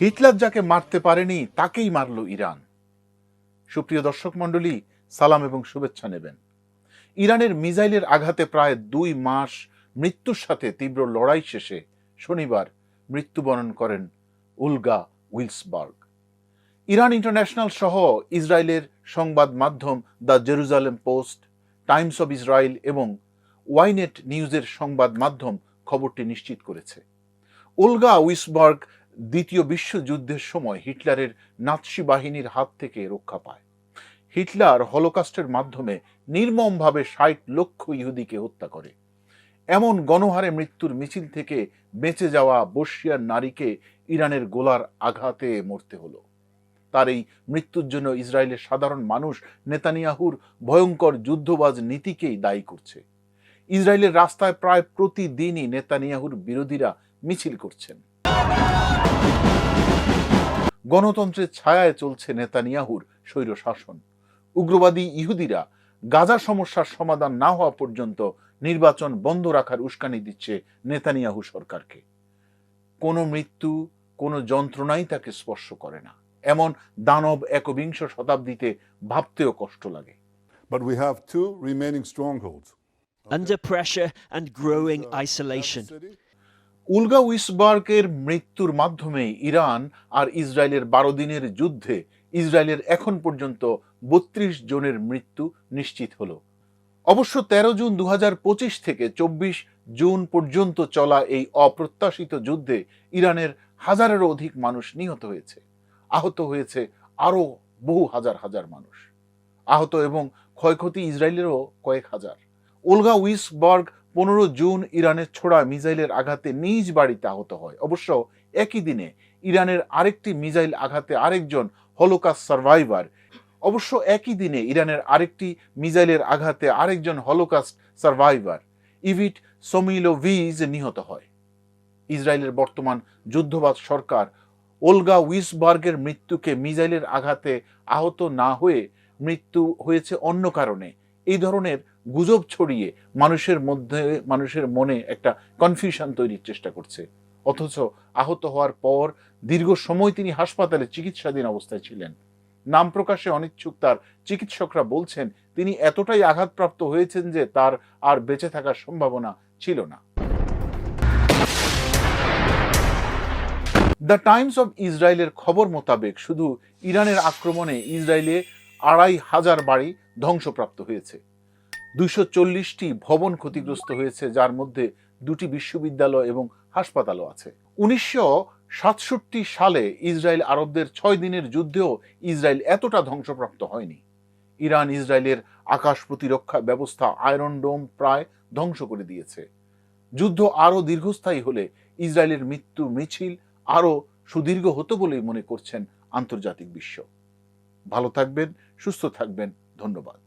Hitler যাকে মারতে পারেনি, তাকেই মারল ইরান। সুপ্রিয় দর্শক মণ্ডলী, সালাম এবং শুভেচ্ছা নেবেন। ইরানের মিসাইলের আঘাতে প্রায় দুই মাস মৃত্যুর সাথে তীব্র লড়াই শেষে শনিবার মৃত্যুবরণ করেন উলগা উইলসবার্গ। ইরান ইন্টারন্যাশনাল সহ ইসরায়েলের সংবাদ মাধ্যম the Jerusalem Post, Times of Israel এবং ওয়াইনেট নিউজের সংবাদ মাধ্যম খবরটি নিশ্চিত করেছে। উলগা উইসবার্গ দ্বিতীয় বিশ্বযুদ্ধের সময় হিটলারের নাৎসি বাহিনীর হাত থেকে রক্ষা পায়। হিটলার হলোকাস্টের মাধ্যমে নির্মমভাবে ষাট লক্ষ ইহুদিকে হত্যা করে। এমন গণহারে মৃত্যুর মিছিল থেকে বেঁচে যাওয়া বর্ষিয়ার নারীকে ইরানের গোলার আঘাতে মরতে হলো। তার এই মৃত্যুর জন্য ইসরায়েলের সাধারণ মানুষ নেতানিয়াহুর ভয়ঙ্কর যুদ্ধবাজ নীতিকেই দায়ী করছে। ইসরায়েলের রাস্তায় প্রায় প্রতিদিনই নেতানিয়াহুর বিরোধীরা মিছিল করছেন। গণতন্ত্রের ছায়ায় চলছে নেতানিয়াহুর স্বৈর শাসন। উগ্রবাদী ইহুদিরা গাজা সমস্যার সমাধান না হওয়া পর্যন্ত নির্বাচন বন্ধ রাখার উস্কানি দিচ্ছে নেতানিয়াহু সরকারকে। কোনো মৃত্যু, কোনো যন্ত্রণাই তাকে স্পর্শ করে না। এমন দানব একবিংশ শতাব্দীতে ভাবতেও কষ্ট লাগে। But we have two remaining strongholds. Under pressure and growing isolation. উলগা উইসবার্গের মৃত্যুর মাধ্যমে ইরান আর ইসরায়েলের বারো দিনের যুদ্ধে ইসরায়েলের এখন পর্যন্ত বত্রিশ জনের মৃত্যু নিশ্চিত হলো। অবশ্য তেরো জুন দু থেকে চব্বিশ জুন পর্যন্ত চলা এই অপ্রত্যাশিত যুদ্ধে ইরানের হাজারেরও অধিক মানুষ নিহত হয়েছে। আহত হয়েছে আরও বহু হাজার হাজার মানুষ। আহত এবং ক্ষয়ক্ষতি ইসরায়েলেরও কয়েক হাজার। ওলগা উইসবার্গ পনেরো জুন ইরানের ছোড়া মিসাইলের আঘাতে নিজ বাড়িতে আহত হয়। অবশ্য একই দিনে ইরানের আরেকটি মিসাইল আঘাতে আরেকজন হলোকাস সার্ভাইভার। অবশ্য একই দিনে ইরানের আরেকটি মিসাইলের আঘাতে আরেকজন হলোকাস্ট সার্ভাইভার, ইভিট সোমিলোভিজ নিহত হয়। ইসরায়েলের বর্তমান যুদ্ধবাদ সরকার ওলগা উইসবার্গের মৃত্যুকে মিসাইলের আঘাতে আহত না হয়ে মৃত্যু হয়েছে অন্য কারণে। এই ধরনের গুজব ছড়িয়ে মানুষের মধ্যে, মানুষের মনে একটা কনফিউশন তৈরির চেষ্টা করছে। অথচ আহত হওয়ার পর দীর্ঘ সময় তিনি হাসপাতালে চিকিৎসাধীন অবস্থায় ছিলেন। নাম প্রকাশে অনিচ্ছুক তার চিকিৎসকরা বলছেন, তিনি এতটাই আঘাতপ্রাপ্ত হয়েছেন যে তার আর বেঁচে থাকার সম্ভাবনা ছিল না। দ্য টাইমস অব ইসরায়েলের খবর মোতাবেক শুধু ইরানের আক্রমণে ইসরায়েলে আড়াই হাজার বাড়ি ধ্বংসপ্রাপ্ত হয়েছে। দুইশো চল্লিশটি ভবন ক্ষতিগ্রস্ত হয়েছে, যার মধ্যে দুটি বিশ্ববিদ্যালয় এবং হাসপাতালও আছে। উনিশশো সাতষট্টি সালে ইসরায়েল আরবদের ছয় দিনের যুদ্ধেও ইসরায়েল এতটা ধ্বংসপ্রাপ্ত হয়নি। ইরান ইসরায়েলের আকাশ প্রতিরক্ষা ব্যবস্থা আয়রন ডোম প্রায় ধ্বংস করে দিয়েছে। যুদ্ধ আরও দীর্ঘস্থায়ী হলে ইসরায়েলের মৃত্যু মিছিল আরও সুদীর্ঘ হতো বলেই মনে করছেন আন্তর্জাতিক বিশ্ব। ভালো থাকবেন, সুস্থ থাকবেন, ধন্যবাদ।